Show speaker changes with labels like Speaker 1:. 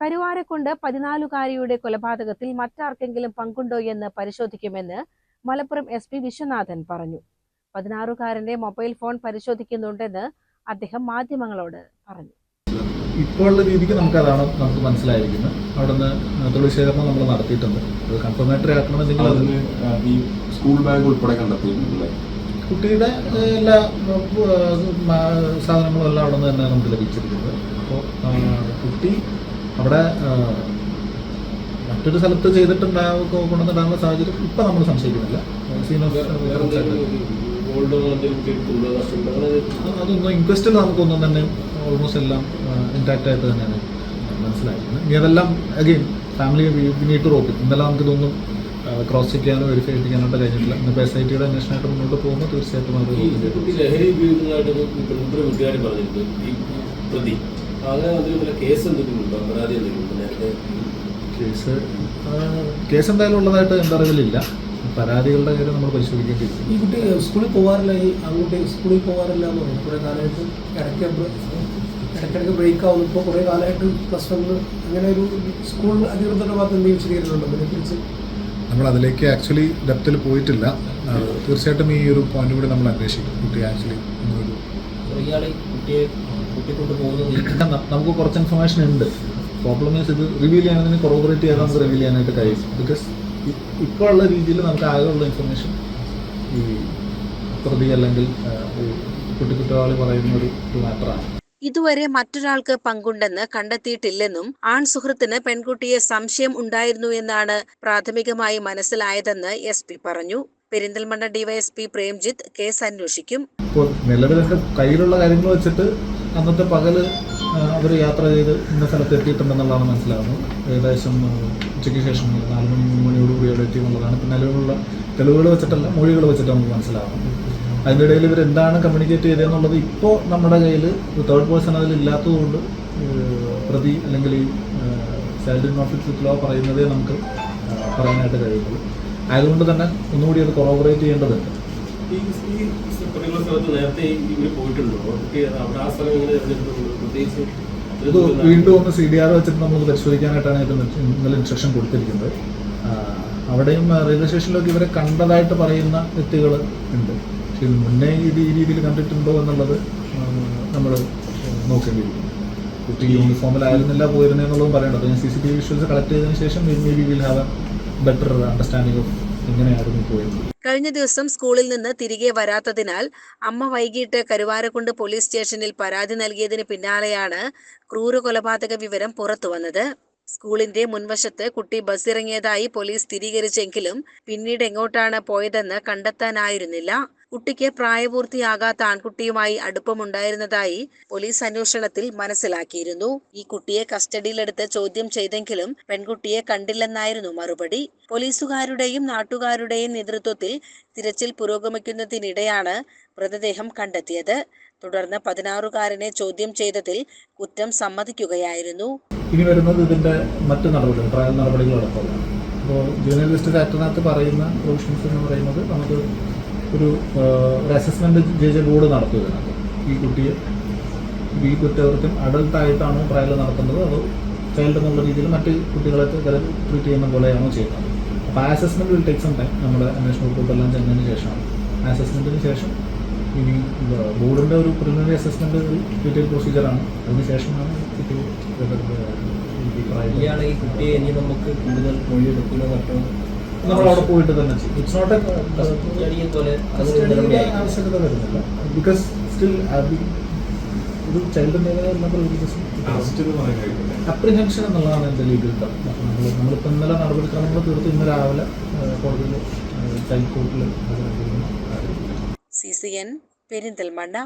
Speaker 1: കരുവാരക്കുണ്ട് പതിനാലുകാരിയുടെ കൊലപാതകത്തിൽ മറ്റാർക്കെങ്കിലും പങ്കുണ്ടോ എന്ന് പരിശോധിക്കുമെന്ന് മലപ്പുറം എസ് പി വിശ്വനാഥൻ പറഞ്ഞു. പതിനാറുകാരന്റെ മൊബൈൽ ഫോൺ പരിശോധിക്കുന്നുണ്ടെന്ന് അദ്ദേഹം മാധ്യമങ്ങളോട് പറഞ്ഞു.
Speaker 2: ഇപ്പോഴുള്ള രീതിക്ക് നമുക്ക് അതാണ് നമുക്ക് മനസ്സിലായിരിക്കുന്നത്. അവിടെ നിന്ന് തൊഴിൽ ശേഖരണം നമ്മൾ നടത്തിയിട്ടുണ്ട്. അത് കൺഫർമേറ്ററി ആക്കണമെങ്കിൽ അത്
Speaker 3: അതിന് ഈ സ്കൂൾ ബാഗ് ഉൾപ്പെടെ കണ്ടെത്തിയിട്ടുണ്ട്
Speaker 2: കുട്ടിയുടെ എല്ലാ സാധനങ്ങളും എല്ലാം അവിടെ നിന്ന് തന്നെ നമുക്ക് ലഭിച്ചിരിക്കുന്നത്. അപ്പോൾ കുട്ടി അവിടെ മറ്റൊരു സ്ഥലത്ത് ചെയ്തിട്ടുണ്ടാവും കൊണ്ടുവന്നിട്ടുണ്ടാകുന്ന സാഹചര്യം ഇപ്പം നമ്മൾ സംശയിക്കുന്നില്ല. അതൊന്നും ഇൻക്വസ്റ്റിൽ നമുക്കൊന്നും തന്നെ. ഓൾമോസ്റ്റ് എല്ലാം ഇൻടാക്റ്റ് ആയിട്ട് തന്നെയാണ്. മനസ്സിലാക്കുന്നത് ഇനി അതെല്ലാം അഗെയിൻ ഫാമിലി നീട്ട് റോപ്പിക്കും ഇന്നലെ നമുക്കിതൊന്നും ക്രോസ് ചെക്ക് ചെയ്യാനോ വെരിഫൈ ചെയ്യാനായിട്ട് കഴിഞ്ഞിട്ടില്ല. ഇന്നിപ്പോൾ എസ് ഐ ടിയുടെ അന്വേഷണമായിട്ട് മുന്നോട്ട് പോകുമ്പോൾ തീർച്ചയായിട്ടും അത്
Speaker 4: ലഹരി ഉപയോഗിക്കുന്നതായിട്ട് പെൺകുട്ടി വീട്ടുകാർ പറഞ്ഞിരുന്നു ഈ പ്രതി. കേസ്
Speaker 2: കേസ് എന്തായാലും ഉള്ളതായിട്ട് എന്താ അറിവിലില്ല പരാതികളുടെ കാര്യം നമ്മൾ പരിശോധിക്കേണ്ടിയിരിക്കും
Speaker 5: ഈ കുട്ടി സ്കൂളിൽ പോകാറില്ല ഈ അങ്ങോട്ട് സ്കൂളിൽ പോകാറില്ല എന്ന് പറഞ്ഞു. കുറേ കാലമായിട്ട് ഇടയ്ക്ക് ഇടയ്ക്കിടയ്ക്ക് ബ്രേക്ക് ആവുന്നു ഇപ്പോൾ കുറേ കാലമായിട്ട് പ്ലസ് വണ്ണിൽ അങ്ങനെ ഒരു സ്കൂൾ അധികൃതരുടെ ഭാഗത്ത് എന്തെങ്കിലും വിശദീകരണമുണ്ടോ അതിനെക്കുറിച്ച്
Speaker 2: നമ്മൾ അതിലേക്ക് ആക്ച്വലി ഡെപ്തിൽ പോയിട്ടില്ല. തീർച്ചയായിട്ടും ഈ ഒരു പോയിന്റ് കൂടി നമ്മൾ അന്വേഷിക്കും. കുട്ടി ആക്ച്വലി
Speaker 4: ഇയാൾ കുട്ടിയെ കുട്ടി പോകുന്നത്
Speaker 2: നമുക്ക് കുറച്ച് ഇൻഫർമേഷൻ ഉണ്ട്. പ്രോബ്ലം ഇത് റിവീൽ ചെയ്യാനതിന് കൊറോബറേറ്റ് ചെയ്താൽ നമുക്ക് റിവീൽ ചെയ്യാനായിട്ട് കഴിയും. ബിക്കോസ് ഇപ്പോൾ ഉള്ള രീതിയിൽ നമുക്ക് ആകെയുള്ള ഇൻഫർമേഷൻ ഈ പ്രതി അല്ലെങ്കിൽ കുട്ടി പറയുന്ന ഒരു മാറ്ററാണ്
Speaker 1: ഇതുവരെ മറ്റൊരാൾക്ക് പങ്കുണ്ടെന്ന് കണ്ടെത്തിയിട്ടില്ലെന്നും ആൺ സുഹൃത്തിന് പെൺകുട്ടിയെ സംശയം ഉണ്ടായിരുന്നു എന്നാണ് പ്രാഥമികമായി മനസ്സിലായതെന്ന് എസ് പറഞ്ഞു. പെരിന്തൽമണ്ണ ഡിവൈഎസ്പി പ്രേംജിത്ത് കേസ് അന്വേഷിക്കും.
Speaker 2: ഇപ്പോൾ നിലവിലൊക്കെ കയ്യിലുള്ള കാര്യങ്ങൾ വെച്ചിട്ട് അന്നത്തെ പകൽ അവർ യാത്ര ചെയ്ത് ഇന്ന സ്ഥലത്ത് എത്തിയിട്ടുണ്ടെന്നുള്ളതാണ് മനസ്സിലാകുന്നത് ഏകദേശം ഉച്ചയ്ക്ക് ശേഷം നാല് മണി മൂന്ന് മണിയോടുകൂടി അവിടെ എത്തിയെന്നുള്ളതാണ്. ഇപ്പം നിലവിലുള്ള തെളിവുകൾ വെച്ചിട്ടല്ല മൊഴികൾ വെച്ചിട്ട് നമുക്ക് മനസ്സിലാകും അതിന്റെ ഇടയിൽ ഇവർ എന്താണ് കമ്മ്യൂണിക്കേറ്റ് ചെയ്തതെന്നുള്ളത് ഇപ്പോൾ നമ്മുടെ കയ്യിൽ തേർഡ് പേഴ്സൺ അതിൽ ഇല്ലാത്തതുകൊണ്ട് പ്രതി അല്ലെങ്കിൽ ഈ നോട്ടിസ് വിത്ത് ലോ പറയുന്നതേ നമുക്ക് പറയാനായിട്ട് കഴിയുള്ളൂ. ആയതുകൊണ്ട് തന്നെ ഒന്നുകൂടി അത് കൊറോബറേറ്റ് ചെയ്യേണ്ടതുണ്ട്. ഇത് വീണ്ടും ഒന്ന് സി ഡി ആർ വെച്ചിട്ട് നമുക്ക് പരിശോധിക്കാനായിട്ടാണ് ഇന്നലെ ഇൻസ്ട്രക്ഷൻ കൊടുത്തിരിക്കുന്നത്. അവിടെയും റെയിൽവേ സ്റ്റേഷനിലൊക്കെ ഇവരെ കണ്ടതായിട്ട് പറയുന്ന വ്യക്തികൾ ഉണ്ട്. പക്ഷെ ഇത് മുന്നേ ഇത് ഈ രീതിയിൽ കണ്ടിട്ടുണ്ടോ എന്നുള്ളത് നമ്മൾ നോക്കേണ്ടിയിരിക്കും കുട്ടി യൂണിഫോമിലായിരുന്നില്ല പോയിരുന്നെന്നുള്ളതും പറയേണ്ടത് ഞാൻ C C T V visuals collect ചെയ്തതിന് ശേഷം may be will have a better understanding of എങ്ങനെയായിരുന്നു പോയത്?
Speaker 1: കഴിഞ്ഞ ദിവസം സ്കൂളിൽ നിന്ന് തിരികെ വരാത്തതിനാൽ അമ്മ വൈകിട്ട് കരുവാരക്കുണ്ട് പോലീസ് സ്റ്റേഷനിൽ പരാതി നൽകിയതിന് പിന്നാലെയാണ് ക്രൂര കൊലപാതക വിവരം പുറത്തുവന്നത് സ്കൂളിന്റെ മുൻവശത്ത് കുട്ടി ബസ്സിറങ്ങിയതായി പോലീസ് സ്ഥിരീകരിച്ചെങ്കിലും പിന്നീട് എങ്ങോട്ടാണ് പോയതെന്ന് കണ്ടെത്താനായിരുന്നില്ല. കുട്ടിക്ക് പ്രായപൂർത്തിയാകാത്ത ആൺകുട്ടിയുമായി അടുപ്പമുണ്ടായിരുന്നതായി പോലീസ് അന്വേഷണത്തിൽ മനസ്സിലാക്കിയിരുന്നു. ഈ കുട്ടിയെ കസ്റ്റഡിയിലെടുത്ത് ചോദ്യം ചെയ്തെങ്കിലും പെൺകുട്ടിയെ കണ്ടില്ലെന്നായിരുന്നു മറുപടി. പോലീസുകാരുടെയും നാട്ടുകാരുടെയും നേതൃത്വത്തിൽ തിരച്ചിൽ പുരോഗമിക്കുന്നതിനിടെയാണ് മൃതദേഹം കണ്ടെത്തിയത്. തുടർന്ന് പതിനാറുകാരനെ ചോദ്യം ചെയ്തതിൽ കുറ്റം സമ്മതിക്കുകയായിരുന്നു.
Speaker 2: ഇനി വരുന്നത് ഇതിന്റെ മറ്റു നടപടികൾ ട്രയൽ നടപടികളടക്കമാണ് അപ്പോൾ ജസ്റ്റിസ് ആക്ടിനകത്ത് പറയുന്ന പ്രൊവിഷൻസ് എന്ന് പറയുന്നത് നമുക്ക് ഒരു അസസ്മെന്റ് ഒരു അസസ്മെന്റ് ജെ ജെ ബോർഡ് നടത്തുക ഈ കുട്ടിയെ ഈ കുറ്റകൃത്യം അഡൽട്ടായിട്ടാണോ ട്രയൽ നടത്തുന്നത് അതോ ചൈൽഡ് എന്നുള്ള രീതിയിൽ മറ്റ് കുട്ടികളെ ട്രീറ്റ് ചെയ്യുന്ന പോലെയാണോ ചെയ്യുന്നത്? അപ്പോൾ ആ assessment will take some time നമ്മുടെ അന്വേഷണ റിപ്പോർട്ട് എല്ലാം ചെന്നതിന് ശേഷമാണ്. ആ അസസ്മെന്റിന് ശേഷം ഇനി ബോർഡിന്റെ ഒരു പ്രിലിമിനറി അസസ്മെന്റ് ഡീറ്റെയിൽ പ്രൊസീജിയറാണ് അതിനുശേഷമാണ് കുട്ടി
Speaker 4: ഇയാളെ ഈ കുട്ടിയെ ഇനി നമുക്ക് കൂടുതൽ മൊഴിയെടുക്കലോ മറ്റോ?
Speaker 2: നമ്മൾ അവിടെ പോയിട്ട് തന്നെ ചെയ്യും. ഇറ്റ്സ് നോട്ട് കസ്റ്റഡിയുടെ
Speaker 4: നടപടിയായി
Speaker 2: ആവശ്യകത വരുന്നില്ല. ബിക്കോസ് സ്റ്റിൽ ഒരു ചൈൽഡ് അപ്രിഹെൻഷൻ എന്നുള്ളതാണ് എന്റെ ലീഗൽ ടേം നമ്മൾ നമ്മളിപ്പോൾ ഇന്നലെ നടപടിക്രമങ്ങൾ തീർത്ത് ഇന്ന് രാവിലെ കോടതിയിൽ ചൈൽഡ് കോർട്ടിൽ
Speaker 1: സി സി എൻ പെരിന്തൽമണ്ണ